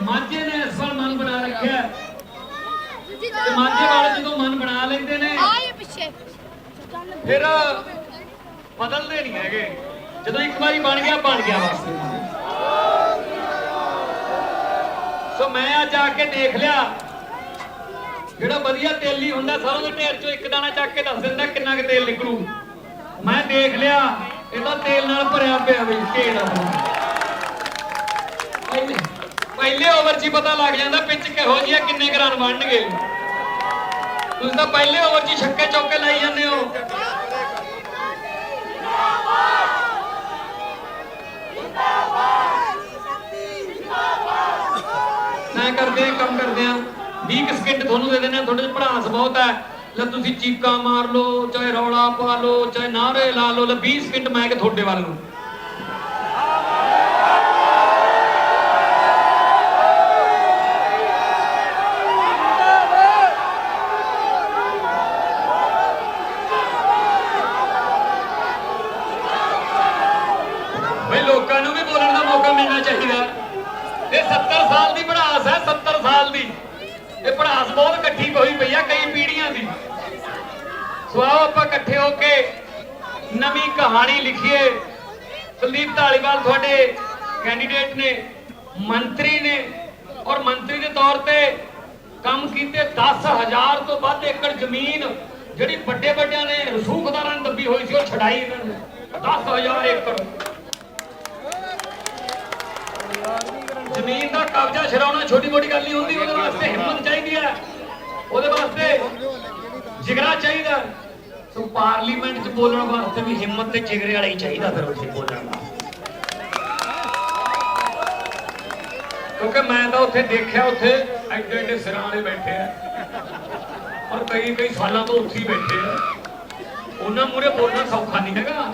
ਮਾਝੇ ਨੇ ਇਸ ਵਾਰ ਮਨ ਬਣਾ ਰੱਖਿਆ ਹੈ। ਤੇ ਮਾਝੇ ਵਾਲੇ ਜਦੋਂ ਮਨ ਬਣਾ ਲੈਂਦੇ ਨੇ ਆਏ ਪਿੱਛੇ। ਫਿਰ ਬਦਲਦੇ ਨਹੀਂ ਹੈਗੇ। ਜਦੋਂ ਇੱਕ ਵਾਰੀ ਬਣ ਗਿਆ ਬਣ ਗਿਆ ਬਸ। ਸੋ ਮੈਂ ਅੱਜ ਆ ਕੇ ਦੇਖ ਲਿਆ ਜਿਹੜਾ ਵਧੀਆ ਤੇਲੀ ਹੁੰਦਾ ਸਰੋਂ ਦੇ ਢੇਰ ਚੋਂ ਇੱਕ ਦਾਣਾ ਚੱਕ ਕੇ ਦੱਸ ਦਿੰਦਾ ਕਿੰਨਾ ਕੁ ਤੇਲ ਨਿਕਲੂ। ਮੈਂ ਦੇਖ ਲਿਆ ਇਹ ਤਾਂ ਤੇਲ ਨਾਲ ਭਰਿਆ ਪਿਆ ਵੀ ਢੇਰ ਆਪਣਾ। ਪਹਿਲੇ ਪਹਿਲੇ ਓਵਰ 'ਚ ਹੀ ਪਤਾ ਲੱਗ ਜਾਂਦਾ ਪਿੱਚ ਕਿਹੋ ਜਿਹੀ ਆ, ਕਿੰਨੇ ਕੁ ਰਨ ਬਣਨਗੇ। ਤੁਸੀਂ ਤਾਂ ਪਹਿਲੇ ਓਵਰ 'ਚ ਛੱਕੇ ਚੌਕੇ ਲਾਈ ਜਾਂਦੇ ਹੋ। ਨਾ ਕਰਦੇ ਆ ਕੰਮ ਕਰਦੇ ਆ 20 ਕੁ ਸਕਿੰਟ ਤੁਹਾਨੂੰ ਦੇ ਦਿੰਦੇ ਆ ਤੁਹਾਡੇ 'ਚ ਭੜਾਸ ਬਹੁਤ ਹੈ। ਲੈ ਤੁਸੀਂ ਚੀਕਾਂ ਮਾਰ ਲਓ, ਚਾਹੇ ਰੌਲਾ ਪਾ ਲਓ, ਚਾਹੇ ਨਾਰੇ ਲਾ ਲਓ, ਲੈ 20 ਸਕਿੰਟ ਮੈਂ ਕਿ ਤੁਹਾਡੇ ਵੱਲ ਨੂੰ। ਲੋਕਾਂ ਨੂੰ ਵੀ ਬੋਲਣ ਦਾ ਮੌਕਾ ਮਿਲਣਾ ਚਾਹੀਦਾ ਇਹ 70 ਸਾਲ ਦੀ ਪੜਾਸ ਹੈ 70 ਸਾਲ ਦੀ। ਇਹ ਪੜਾਸ ਬਹੁਤ ਇਕੱਠੀ ਹੋਈ ਪਈ ਆ ਕਈ ਪੀੜ੍ਹੀਆਂ ਦੀ। ਸੋ ਆਓ ਆਪਾਂ ਇਕੱਠੇ ਹੋ ਕੇ ਨਵੀਂ ਕਹਾਣੀ ਲਿਖੀਏ। ਕੁਲਦੀਪ ਢਾਲੀਵਾਲ ਤੁਹਾਡੇ ਕੈਂਡੀਡੇਟ ਨੇ, ਮੰਤਰੀ ਨੇ, ਔਰ ਮੰਤਰੀ ਦੇ ਤੌਰ ਤੇ ਕੰਮ ਕੀਤੇ 10000 ਤੋਂ ਵੱਧ ਏਕੜ ਜ਼ਮੀਨ ਜਿਹੜੀ ਵੱਡੇ ਵੱਡਿਆਂ ਨੇ ਰਸੂਖਦਾਰਾਂ ਨੇ ਦੱਬੀ ਹੋਈ ਸੀ, ਉਹ ਛਡਾਈ ਇਹਨਾਂ ਨੇ। 10000 ਏਕੜ। ਜ਼ਮੀਨ ਦਾ ਕਬਜ਼ਾ ਛਡਾਉਣਾ ਛੋਟੀ ਮੋਟੀ ਗੱਲ ਨਹੀਂ ਹੁੰਦੀ, ਉਹਦੇ ਵਾਸਤੇ ਹਿੰਮਤ ਚਾਹੀਦੀ ਹੈ। ਉਹਦੇ ਵਾਸਤੇ ਜਿਗਰਾ ਚਾਹੀਦਾ। ਸੋ ਪਾਰਲੀਮੈਂਟ 'ਚ ਬੋਲਣ ਵਾਸਤੇ ਵੀ ਹਿੰਮਤ ਤੇ ਜਿਗਰੇ ਵਾਲਾ ਹੀ ਚਾਹੀਦਾ ਫਿਰ ਉੱਥੇ ਬੋਲਣ ਦਾ। ਕਿਉਂਕਿ ਮੈਂ ਤਾਂ ਉੱਥੇ ਦੇਖਿਆ, ਉੱਥੇ ਐਡੇ ਐਡੇ ਸਿਰਾਂ ਵਾਲੇ ਬੈਠੇ ਆ। ਔਰ ਕਈ ਕਈ ਸਾਲਾਂ ਤੋਂ ਉੱਥੇ ਹੀ ਬੈਠੇ ਆ। ਉਹਨਾਂ ਮੂਰੇ ਬੋਲਣਾ ਸੌਖਾ ਨਹੀਂ ਹੈਗਾ।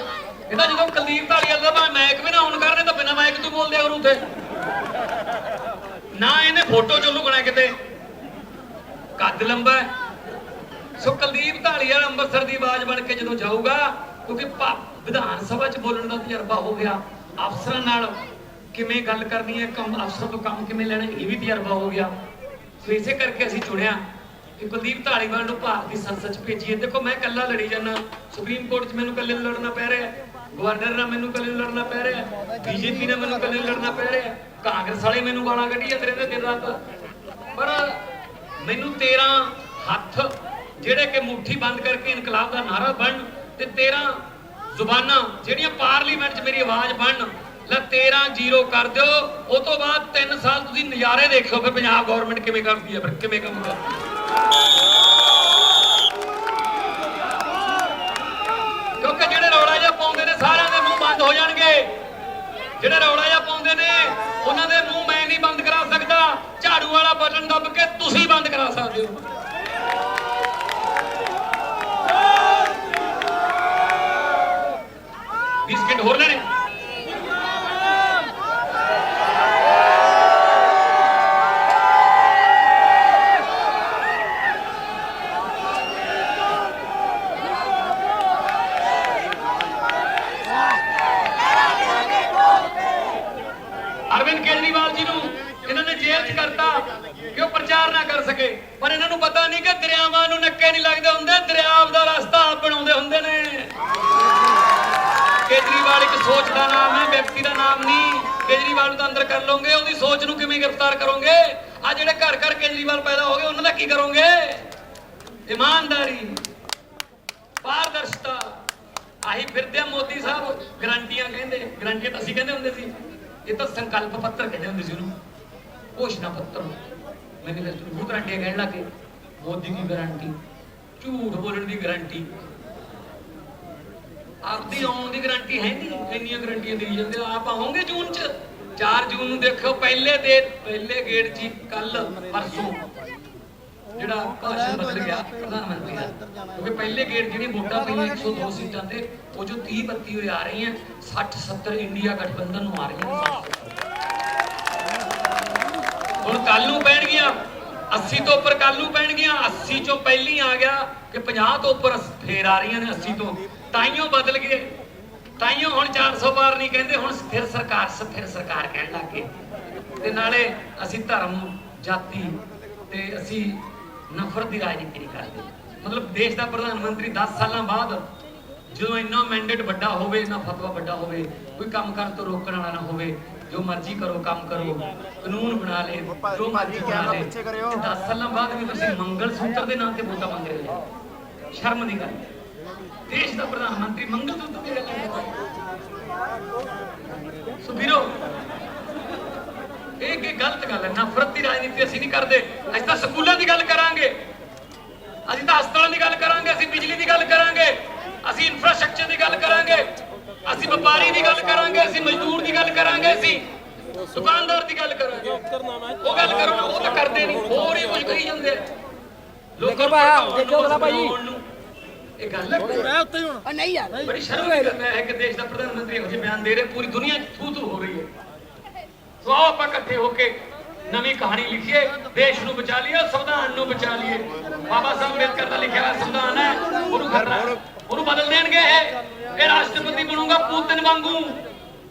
ਇਹਦਾ ਜਦੋਂ ਕੁਲਦੀਪ ਢਾਲੀਵਾਲ ਦਾ ਭਾਵੇਂ ਮਾਈਕ ਵੀ ਨਾ ਆਨ ਕਰਨੇ ਤਾਂ ਬਿਨਾਂ ਮਾਈਕ ਤੋਂ ਬੋਲਦੇ ਆ ਉਹਨੂੰ ਨਾ ਇਹਨੇ ਫੋਟੋ ਚ ਲੁਕਣਾ ਕਿਤੇ। ਕੱਦ ਲੰਬਾ ਸੋ ਕੁਲਦੀਪ ਢਾਲੀਵਾਲ ਅੰਮ੍ਰਿਤਸਰ ਦੀ ਆਵਾਜ਼ ਬਣ ਕੇ ਜਦੋਂ ਜਾਊਗਾ, ਕਿਉਂਕਿ ਵਿਧਾਨ ਸਭਾ ਚ ਬੋਲਣ ਦਾ ਤਜਰਬਾ ਹੋ ਗਿਆ। ਅਫਸਰਾਂ ਨਾਲ ਕਿਵੇਂ ਗੱਲ ਕਰਨੀ ਹੈ, ਕੰਮ ਅਫਸਰਾਂ ਤੋਂ ਕੰਮ ਕਿਵੇਂ ਲੈਣਾ, ਇਹ ਵੀ ਤਜਰਬਾ ਹੋ ਗਿਆ। ਸੋ ਇਸੇ ਕਰਕੇ ਅਸੀਂ ਚੁਣਿਆ ਕਿ ਕੁਲਦੀਪ ਢਾਲੀਵਾਲ ਨੂੰ ਭਾਰਤ ਦੀ ਸੰਸਦ ਚ ਭੇਜੀਏ। ਦੇਖੋ, ਮੈਂ ਇਕੱਲਾ ਲੜੀ ਜਾਂਦਾ। ਸੁਪਰੀਮ ਕੋਰਟ 'ਚ ਮੈਨੂੰ ਇਕੱਲੇ ਲੜਨਾ ਪੈ ਰਿਹਾ। ਗਵਰਨਰ ਨਾਲ ਮੈਨੂੰ ਇਕੱਲੇ ਲੜਨਾ ਪੈ ਰਿਹਾ, ਬੀਜੇਪੀ ਨਾਲ ਮੈਨੂੰ ਇਕੱਲੇ ਲੜਨਾ ਪੈ ਰਿਹਾ, ਕਾਂਗਰਸ ਵਾਲੇ ਮੈਨੂੰ ਗਾਲਾਂ ਕੱਢੀ ਜਾਂਦੇ ਰਹਿੰਦੇ ਦਿਨ ਰਾਤ। ਪਰ ਮੈਨੂੰ 13 ਹੱਥ, ਜਿਹੜੇ ਕਿ ਮੁੱਠੀ ਬੰਦ ਕਰਕੇ ਇਨਕਲਾਬ ਦਾ ਨਾਰਾ ਬਣ ਤੇ 13 ਜ਼ੁਬਾਨਾਂ ਜਿਹੜੀਆਂ ਪਾਰਲੀਮੈਂਟ 'ਚ ਮੇਰੀ ਆਵਾਜ਼ ਬਣ, ਲੈ 13 ਜ਼ੀਰੋ ਕਰ ਦਿਓ, ਉਹ ਤੋਂ ਬਾਅਦ 3 ਸਾਲ ਤੁਸੀਂ ਨਜ਼ਾਰੇ ਦੇਖਿਓ ਫਿਰ ਪੰਜਾਬ ਗਵਰਨਮੈਂਟ ਕਿਵੇਂ ਕਰਦੀ ਹੈ, ਫਿਰ ਕਿਵੇਂ ਕੰਮ ਕਰਦੀ ਹੈ ਕਿਉਂਕਿ ਜਿਹੜੇ ਰੌਲਾ ਜਿਹਾ ਪਾਉਂਦੇ ਨੇ, ਸਾਰਿਆਂ ਦੇ ਮੂੰਹ ਬੰਦ ਹੋ ਜਾਣਗੇ। ਜਿਹੜੇ ਰੌਲਾ ਜਿਹਾ ਪਾਉਂਦੇ ਨੇ, ਉਹਨਾਂ ਦੇ ਮੂੰਹ ਮੈਂ ਨਹੀਂ ਬੰਦ ਕਰਾ ਸਕਦਾ। ਝਾੜੂ ਵਾਲਾ ਬਟਨ ਦੱਬ ਕੇ ਤੁਸੀਂ ਬੰਦ ਕਰਾ ਸਕਦੇ ਹੋ। ਬਿਸਕਿਟ ਹੋਰ ਲੈਣੇ ਅਰਵਿੰਦ ਕੇਜਰੀਵਾਲ ਜੀ ਨੂੰ ਇਹਨਾਂ ਨੇ ਜੇਲ੍ਹ ਕਿ ਉਹ ਪ੍ਰਚਾਰ ਨਾ ਕਰ ਸਕੇ। ਪਰ ਇਹਨਾਂ ਨੂੰ ਪਤਾ ਨਹੀਂ ਕਿ ਦਰਿਆਵਾਂ ਨੂੰ ਨੱਕੇ ਨਹੀਂ ਲੱਗਦੇ ਹੁੰਦੇ, ਦਰਿਆ ਦਾ ਰਸਤਾ ਆਪ ਬਣਾਉਂਦੇ ਹੁੰਦੇ ਨੇ। ਕੇਜਰੀਵਾਲ ਇੱਕ ਸੋਚ ਦਾ ਨਾਮ ਹੈ, ਵਿਅਕਤੀ ਦਾ ਨਾਮ ਨਹੀਂ। ਕੇਜਰੀਵਾਲ ਨੂੰ ਅੰਦਰ ਕਰ ਲਓਗੇ, ਉਹਦੀ ਸੋਚ ਨੂੰ ਕਿਵੇਂ ਗ੍ਰਿਫਤਾਰ ਕਰੋਗੇ? ਆ ਜਿਹੜੇ ਘਰ ਘਰ ਕੇਜਰੀਵਾਲ ਪੈਦਾ ਹੋ ਗਏ, ਉਹਨਾਂ ਦਾ ਕੀ ਕਰੋਗੇ? ਇਮਾਨਦਾਰੀ, ਪਾਰਦਰਸ਼ਤਾ। ਆਹੀ ਫਿਰਦੇ ਆ ਮੋਦੀ ਸਾਹਿਬ, ਗਰੰਟੀਆਂ ਕਹਿੰਦੇ ਗਰੰਟੀ ਤਾਂ ਅਸੀਂ ਕਹਿੰਦੇ ਹੁੰਦੇ ਸੀ। ਇਹ ਤਾਂ ਸੰਕਲਪ ਪੱਤਰ ਕਹਿੰਦੇ ਹੁੰਦੇ ਸੀ ਉਹਨੂੰ। ਘੋਸ਼ਣਾ ਪੱਤਰ। ਮੈਨੀਫੈਸਟੋ ਨੂੰ ਗਰੰਟੀਆਂ ਕਹਿਣ ਲੱਗੇ ਮੋਦੀ ਦੀ ਗਾਰੰਟੀ ਝੂਠ ਬੋਲਣ ਦੀ ਗਾਰੰਟੀ ਆਪਦੀ ਆਉਣ ਦੀ ਗਾਰੰਟੀ ਹੈ ਨਹੀਂ, ਇੰਨੀਆਂ ਗਾਰੰਟੀਆਂ ਦੇਈ ਜਾਂਦੇ ਆਪ ਆਉਂਗੇ ਜੂਨ ਚ? 4 ਜੂਨ ਨੂੰ ਦੇਖੋ ਪਹਿਲੇ ਦੇ, ਪਹਿਲੇ ਗੇੜ ਚ ਕੱਲ ਪਰਸੋਂ। ਜਿਹੜਾ ਭਾਸ਼ਣ ਬਦਲ ਗਿਆ, ਪ੍ਰਧਾਨ ਮੰਤਰੀ ਦਾ। ਕਿਉਂਕਿ ਪਹਿਲੇ ਗੇੜ ਜਿਹੜੀਆਂ ਵੋਟਾਂ ਪਈਆਂ 102 ਸੀਟਾਂ ਤੇ, ਉਹ ਜੋ 30 32 ਹੋਏ ਆ ਰਹੀਆਂ 60 70 ਇੰਡੀਆ ਗਠਬੰਧਨ ਨੂੰ ਆ ਰਹੀਆਂ ਹੁਣ ਕੱਲ ਨੂੰ ਪੈਣਗੀਆਂ 80 ਤੋਂ ਉੱਪਰ ਕੱਲ ਨੂੰ ਪੈਣਗੀਆਂ 80 ਚੋਂ ਪਹਿਲੀ ਆ ਗਿਆ ਕਿ 50 ਤੋਂ ਉੱਪਰ ਫੇਰ ਆ ਰਹੀਆਂ ਨੇ 80 ਤੋਂ। ਤਾਈਓ ਬਦਲ ਗਏ। ਤਾਈਓ ਹੁਣ 400 ਪਾਰ ਨਹੀਂ ਕਹਿੰਦੇ, ਹੁਣ ਫਿਰ ਸਰਕਾਰ ਫਿਰ ਸਰਕਾਰ ਕਹਿਣ ਲੱਗ ਤੇ ਨਾਲੇ ਅਸੀਂ ਧਰਮ, ਜਾਤੀ ਤੇ ਅਸੀਂ ਨਫ਼ਰਤ ਦੀ ਰਾਜਨੀਤੀ ਨਹੀਂ ਕਰਦੇ। ਮਤਲਬ ਦੇਸ਼ ਦਾ ਪ੍ਰਧਾਨ ਮੰਤਰੀ 10 ਸਾਲਾਂ ਬਾਅਦ ਜਦੋਂ ਇੰਨਾ ਮੈਂਡੇਟ ਵੱਡਾ ਹੋਵੇ, ਇੰਨਾ ਫਤਵਾ ਵੱਡਾ ਹੋਵੇ, ਕੋਈ ਕੰਮ ਕਰਨ ਤੋਂ ਰੋਕਣ ਵਾਲਾ ਨਾ ਹੋਵੇ ਜੋ ਮਰਜ਼ੀ ਕਰੋ ਕੰਮ ਕਰੋ ਕਾਨੂੰਨ ਬਣਾ ਲੇ ਜੋ ਮਰਜ਼ੀ ਬਣਾ ਲੇ। 10 ਸਾਲਾਂ ਬਾਅਦ ਵੀ ਤੁਸੀਂ ਮੰਗਲ ਸੂਤਰ ਦੇ ਨਾਂ ਤੇ ਵੋਟਾਂ ਮੰਗ ਰਹੇ ਹੋ। ਸ਼ਰਮ ਦੀ ਗੱਲ ਹੈ। ਦੇਸ਼ ਦਾ ਪ੍ਰਧਾਨ ਮੰਤਰੀ ਮੰਗਲ ਸੂਤਰ ਦੀ ਗੱਲ ਕਰਦਾ ਸੋ ਵੀਰੋ ਇਹ ਕੀ ਗਲਤ ਗੱਲ ਹੈ। ਨਫ਼ਰਤ ਦੀ ਰਾਜਨੀਤੀ ਅਸੀਂ ਨਹੀਂ ਕਰਦੇ। ਅਸੀਂ ਤਾਂ ਸਕੂਲਾਂ ਦੀ ਗੱਲ ਕਰਾਂਗੇ। ਅਸੀਂ ਤਾਂ ਹਸਪਤਾਲਾਂ ਦੀ ਗੱਲ ਕਰਾਂਗੇ। ਅਸੀਂ ਬਿਜਲੀ ਦੀ ਗੱਲ ਕਰਾਂਗੇ। ਅਸੀਂ ਇਨਫਰਾਸਟ੍ਰਕਚਰ ਦੀ ਗੱਲ ਕਰਾਂਗੇ। ਅਸੀਂ ਵਪਾਰੀ ਦੀ ਗੱਲ ਕਰਾਂਗੇ ਅਸੀਂ ਮਜ਼ਦੂਰ ਦੀ ਗੱਲ ਕਰਾਂਗੇ ਅਸੀਂ ਦੁਕਾਨਦਾਰ ਦੀ ਗੱਲ ਕਰਾਂਗੇ। ਉਹ ਗੱਲ ਕਰੋ ਉਹ ਤਾਂ ਕਰਦੇ ਨਹੀਂ ਹੋਰ ਹੀ ਕੁਝ ਕਰੀ ਜਾਂਦੇ। ਲੋਕਾਂ ਨੂੰ ਦੇਖੋ ਭਲਾ ਭਾਈ। ਇਹ ਗੱਲ ਹੈ। ਮੈਂ ਉੱਤੇ ਹੀ ਹੁਣ। ਨਹੀਂ ਯਾਰ। ਬੜੀ ਸ਼ਰਮ ਹੈ। ਕਿ ਦੇਸ਼ ਦਾ ਪ੍ਰਧਾਨ ਮੰਤਰੀ ਇਹੋ ਜਿਹੇ ਬਿਆਨ ਦੇ ਰਿਹਾ ਪੂਰੀ ਦੁਨੀਆ 'ਚ ਥੂ ਥੂ ਹੋ ਰਹੀ ਹੈ। ਸੋ ਆਪਾਂ ਇਕੱਠੇ ਹੋ ਕੇ ਨਵੀਂ ਕਹਾਣੀ ਲਿਖੀਏ ਦੇਸ਼ ਨੂੰ ਬਚਾ ਲਈਏ ਸੰਵਿਧਾਨ ਨੂੰ ਬਚਾ ਲਈਏ। ਬਾਬਾ ਸਾਹਿਬ ਅੰਬੇਦਕਰ ਦਾ ਲਿਖਿਆ ਹੋਇਆ ਸੰਵਿਧਾਨ ਹੈ ਉਹਨੂੰ ਖਤਰਾ ਹੈ। ਉਹਨੂੰ ਬਦਲ ਦੇਣਗੇ ਇਹ ਇਹ ਰਾਸ਼ਟਰਪਤੀ ਬਣੂਗਾ ਪੂਤਨ ਵਾਂਗੂ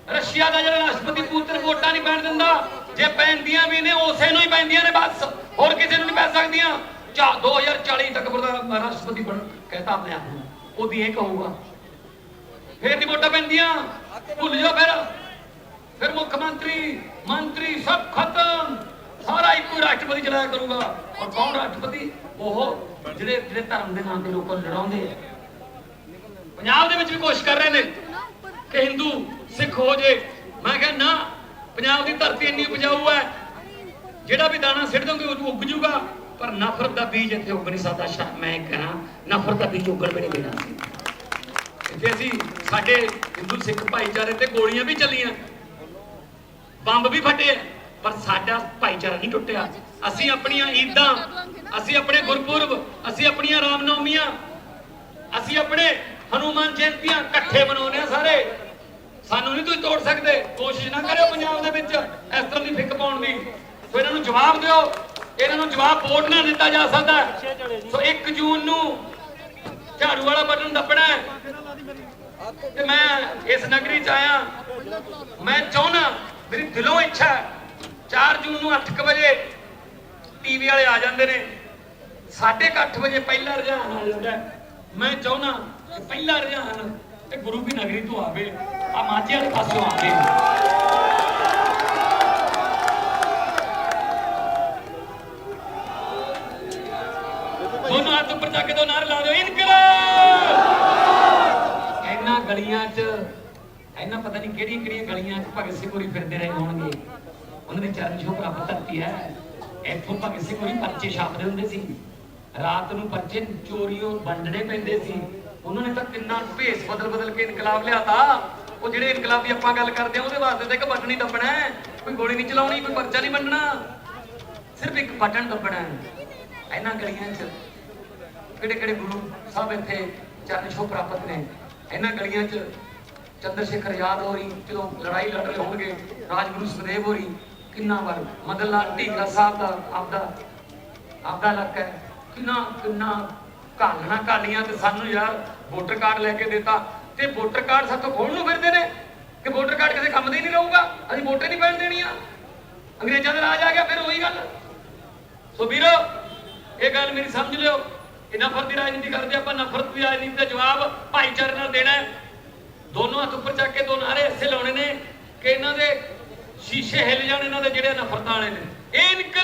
ਰਸ਼ੀਆ ਦਾ ਜਿਹੜਾ ਰਾਸ਼ਟਰਪਤੀ ਪੂਤਨ ਵੋਟਾਂ ਨਹੀਂ ਪੈਣ ਦਿੰਦਾ, ਜੇ ਪੈਂਦੀਆਂ ਵੀ ਨੇ, ਉਸੇ ਨੂੰ ਹੀ ਪੈਂਦੀਆਂ ਨੇ ਬਸ। ਹੋਰ ਕਿਸੇ ਨੂੰ ਨਹੀਂ ਪੈ ਸਕਦੀਆਂ। ਚਾ 2040 ਤੱਕ ਪ੍ਰਧਾਨ ਰਾਸ਼ਟਰਪਤੀ ਬਣ, ਕਹਤਾ ਆਪਣੇ ਆਪ ਨੂੰ। ਉਹਦੀ ਇਹ ਕਹੂਗਾ। ਫੇਰ ਦੀ ਵੋਟਾਂ ਪੈਂਦੀਆਂ। ਭੁੱਲ ਜਾਓ ਫਿਰ। ਫਿਰ ਮੁੱਖ ਮੰਤਰੀ ਮੰਤਰੀ ਸਭ ਖਤਮ। ਸਾਰਾ ਇੱਕੋ ਹੀ ਰਾਸ਼ਟਰਪਤੀ ਚਲਾਇਆ ਕਰੂਗਾ। ਔਰ ਕੌਣ ਰਾਸ਼ਟਰਪਤੀ? ਉਹ ਜਿਹੜੇ ਜਿਹੜੇ ਧਰਮ ਦੇ ਨਾਮ ਤੇ ਲੋਕਾਂ ਨੂੰ ਲੜਾਉਂਦੇ ਆ। ਪੰਜਾਬ ਦੇ ਵਿੱਚ ਵੀ ਕੋਸ਼ਿਸ਼ ਕਰ ਰਹੇ ਨੇ। ਕਿ ਹਿੰਦੂ ਸਿੱਖ ਹੋ ਜੇ। ਮੈਂ ਕਿਹਾ, ਨਾ, ਪੰਜਾਬ ਦੀ ਧਰਤੀ ਇੰਨੀ ਉਪਜਾਊ ਹੈ, ਜਿਹੜਾ ਵੀ ਦਾਣਾ ਸਿੱਟ ਦੋਗੇ, ਉਹ ਉੱਗ ਜੂਗਾ ਪਰ ਨਫ਼ਰਤ ਦਾ ਬੀਜ ਇੱਥੇ ਉੱਗ ਨਹੀਂ ਸਕਦਾ। ਸ਼ਾ ਮੈਂ ਕਹਾਂ ਨਫ਼ਰਤ ਦਾ ਬੀਜ ਉੱਗਣ ਵੀ ਨਹੀਂ ਦੇਣਾ ਇੱਥੇ ਅਸੀਂ ਸਾਡੇ ਹਿੰਦੂ ਸਿੱਖ ਭਾਈਚਾਰੇ ਤੇ ਗੋਲੀਆਂ ਵੀ ਚੱਲੀਆਂ। ਬੰਬ ਵੀ ਫਟੇ ਪਰ ਸਾਡਾ ਭਾਈਚਾਰਾ ਨਹੀਂ ਟੁੱਟਿਆ। ਅਸੀਂ ਆਪਣੀਆਂ ਈਦਾਂ, ਅਸੀਂ ਆਪਣੇ ਗੁਰਪੁਰਬ, ਅਸੀਂ ਆਪਣੀਆਂ ਰਾਮਨੌਮੀਆਂ, ਅਸੀਂ ਆਪਣੇ ਹਨੂਮਾਨ ਜਯੰਤੀਆਂ ਇਕੱਠੇ ਮਨਾਉਂਦੇ ਆ ਸਾਰੇ। ਸਾਨੂੰ ਨਹੀਂ ਤੁਸੀਂ ਤੋੜ ਸਕਦੇ। ਕੋਸ਼ਿਸ਼ ਨਾ ਕਰਿਓ ਪੰਜਾਬ ਦੇ ਵਿੱਚ ਇਸ ਤਰ੍ਹਾਂ ਦੀ ਫਿੱਕ ਪਾਉਣ ਦੀ। ਸੋ ਇਹਨਾਂ ਨੂੰ ਜਵਾਬ ਦਿਓ। ਇਹਨਾਂ ਨੂੰ ਜਵਾਬ ਵੋਟ ਨਾਲ ਦਿੱਤਾ ਜਾ ਸਕਦਾ। ਸੋ 1 ਜੂਨ ਨੂੰ ਝਾੜੂ ਵਾਲਾ ਬਟਨ ਦੱਬਣਾ ਹੈ। ਤੇ ਮੈਂ ਇਸ ਨਗਰੀ ਚ ਆਇਆ। ਮੈਂ ਚਾਹੁੰਦਾ ਮੇਰੀ ਦਿਲੋਂ ਇੱਛਾ 4 ਜੂਨ ਨੂੰ 8:00 ਵਜੇ ਟੀਵੀ ਵਾਲੇ ਆ ਜਾਂਦੇ ਨੇ। ਸਾਢੇ ਕੁ ਅੱਠ ਵਜੇ ਪਹਿਲਾ ਰੁਝਾਨ ਆ ਜਾਂਦਾ ਮੈਂ ਚਾਹੁੰਦਾ ਪਹਿਲਾ ਰੁਝਾਨ ਤੇ ਗੁਰੂ ਕੀ ਨਗਰੀ ਤੋਂ ਆਵੇ। ਆ ਮਾਝੇ ਵਾਲੇ ਪਾਸੋਂ ਆਵੇ ਦੋਨੋਂ ਹੱਥ ਉੱਪਰ ਜਾ ਦੋ ਨਾਰੇ ਲਾ ਦਿਓ। ਇਨਕਲਾਬ! ਇਹਨਾਂ ਗਲੀਆਂ 'ਚ, ਇਹਨਾਂ ਪਤਾ ਨਹੀਂ ਕਿਹੜੀਆਂ ਕਿਹੜੀਆਂ ਗਲੀਆਂ 'ਚ ਭਗਤ ਸਿੰਘ ਹੋਰੀ ਫਿਰਦੇ ਰਹੇ ਹੋਣਗੇ। ਉਹਨਾਂ ਦੀ ਚਰਨ ਛੋਹ ਪ੍ਰਾਪਤ ਧਰਤੀ ਹੈ। ਇੱਥੋਂ ਭਗਤ ਸਿੰਘ ਹੋਰੀ ਪਰਚੇ ਛਾਪਦੇ ਹੁੰਦੇ ਸੀ। ਰਾਤ ਨੂੰ ਪਰਚੇ ਚੋਰੀਆਂ ਵੰਡਣੇ ਪੈਂਦੇ ਸੀ। ਉਹਨਾਂ ਨੇ ਤਾਂ ਕਿੰਨਾ ਭੇਸ ਬਦਲ ਬਦਲ ਕੇ ਇਨਕਲਾਬ ਲਿਆਤਾ। ਉਹ ਜਿਹੜੇ ਇਨਕਲਾਬ ਦੀ ਆਪਾਂ ਗੱਲ ਕਰਦੇ ਆ ਉਹਦੇ ਵਾਸਤੇ ਤਾਂ ਇੱਕ ਬਟਨ ਹੀ ਦੱਬਣਾ ਹੈ। ਕੋਈ ਗੋਲੀ ਨਹੀਂ ਚਲਾਉਣੀ, ਕੋਈ ਪਰਚਾ ਨਹੀਂ ਵੰਡਣਾ ਸਿਰਫ ਇੱਕ ਬਟਨ ਦੱਬਣਾ ਹੈ, ਇਹਨਾਂ ਗਲੀਆਂ 'ਚ। ਕਿਹੜੇ ਕਿਹੜੇ ਗੁਰੂ ਸਾਹਿਬ ਇੱਥੇ ਚਰਨ ਛੋਹ ਪ੍ਰਾਪਤ ਨੇ? ਇਹਨਾਂ ਗਲੀਆਂ 'ਚ ਚੰਦਰ ਸ਼ੇਖਰ ਯਾਦ ਹੋ ਰਹੀ ਜਦੋਂ ਲੜਾਈ ਲੜ ਰਹੇ ਹੋਣਗੇ, ਰਾਜਗੁਰੂ ਸੁਦੇਵ ਹੋ ਰਹੀ ਕਿੰਨਾ ਵਾਰ ਮਦਨ ਲਾਲ ਢੀਗਰਾ ਸਾਹਿਬ ਦਾ ਆਪਦਾ ਆਪਦਾ ਇਲਾਕਾ ਹੈ। ਕਿੰਨਾ ਕਿੰਨਾ ਘਾਲਣਾ ਘਾਲੀਆਂ ਤੇ ਸਾਨੂੰ ਯਾਰ ਵੋਟਰ ਕਾਰਡ ਲੈ ਕੇ ਦਿੱਤਾ। ਤੇ ਵੋਟਰ ਕਾਰਡ ਸਾਤੋਂ ਖੋਣ ਨੂੰ ਫਿਰਦੇ ਨੇ ਕਿ ਵੋਟਰ ਕਾਰਡ ਕਿਸੇ ਕੰਮ ਦਾ ਨਹੀਂ ਰਹੂਗਾ ਅਸੀਂ ਵੋਟੇ ਨਹੀਂ ਪੈਣ ਦੇਣੀਆਂ। ਅੰਗਰੇਜ਼ਾਂ ਦਾ ਰਾਜ ਆ ਗਿਆ, ਫਿਰ ਉਹੀ ਗੱਲ। ਸੋ ਵੀਰੋ, ਇਹ ਗੱਲ ਮੇਰੀ ਸਮਝ ਲਿਓ। ਕਿ ਨਫ਼ਰਤ ਦੀ ਰਾਜਨੀਤੀ ਕਰਦੇ ਆਪਾਂ ਨਫ਼ਰਤ ਦੀ ਰਾਜਨੀਤੀ ਦਾ ਜਵਾਬ ਭਾਈਚਾਰੇ ਨਾਲ ਦੇਣਾ ਦੋਨੋਂ ਹੱਥ ਉੱਪਰ ਚੱਕ ਕੇ ਦੋ ਨਾਰੇ ਐਸੇ ਲਾਉਣੇ ਨੇ ਕਿ ਇਹਨਾਂ ਦੇ ਸ਼ੀਸ਼ੇ ਹਿੱਲ ਜਾਣ, ਇਹਨਾਂ ਦੇ ਜਿਹੜੇ ਨਫ਼ਰਤਾਂ ਵਾਲੇ ਨੇ। ਇਹ ਇਨਕ